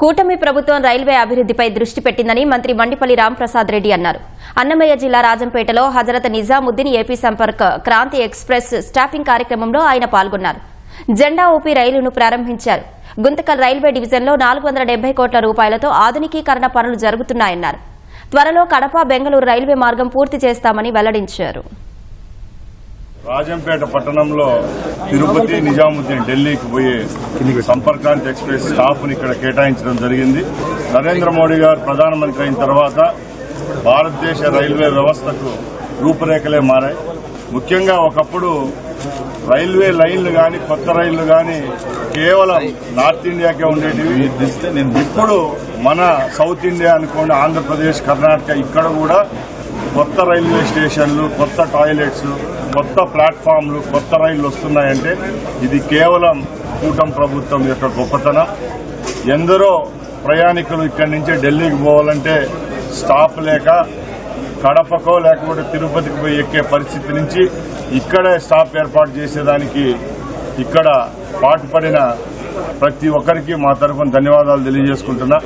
కూటమి ప్రభుత్వం రైల్వే అభివృద్ధిపై దృష్టి పెట్టిందని మంత్రి మండిపల్లి రాంప్రసాద్ రెడ్డి అన్నారు. అన్నమయ్య జిల్లా రాజంపేటలో Hazrat Nizamuddin AP Sampark Kranti express stopping కార్యక్రమంలో ఆయన పాల్గొన్నారు. జెండా ఊపి రైలును ప్రారంభించారు. గుంతకల్ రైల్వే డివిజన్లో నాలుగు వందల డెబ్బై కోట్ల రూపాయలతో ఆధునికీకరణ పనులు జరుగుతున్నాయన్నారు. త్వరలో కడప బెంగళూరు రైల్వే మార్గం పూర్తి చేస్తామని వెల్లడించారు. రాజంపేట పట్టణంలో తిరుపతి నిజాముద్దీన్ ఢిల్లీకి పోయే సంపర్కాంత్ ఎక్స్ప్రెస్ స్టాఫ్ని ఇక్కడ కేటాయించడం జరిగింది. నరేంద్ర మోడీ గారు ప్రధానమంత్రి అయిన తర్వాత భారతదేశ రైల్వే వ్యవస్థకు రూపురేఖలే మారాయి. ముఖ్యంగా ఒకప్పుడు రైల్వే లైన్లు కానీ కొత్త రైళ్ళు కానీ కేవలం నార్త్ ఇండియాకే ఉండేటివి. ఇప్పుడు మన సౌత్ ఇండియా అనుకోండి ఆంధ్రప్రదేశ్ కర్ణాటక ఇక్కడ కూడా కొత్త రైల్వే స్టేషన్లు కొత్త టాయిలెట్స్ కొత్త ప్లాట్ఫామ్లు కొత్త రైళ్ళు వస్తున్నాయంటే ఇది కేవలం కూటమి ప్రభుత్వం యొక్క గొప్పతనం. ఎందరో ప్రయాణికులు ఇక్కడి నుంచి ఢిల్లీకి పోవాలంటే స్టాప్ లేక కడపకో లేకపోతే తిరుపతికి పోయి ఎక్కే పరిస్థితి నుంచి ఇక్కడే స్టాప్ ఏర్పాటు చేసేదానికి ఇక్కడ పాటుపడిన ప్రతి ఒక్కరికి మా తరఫున ధన్యవాదాలు తెలియజేసుకుంటున్నా.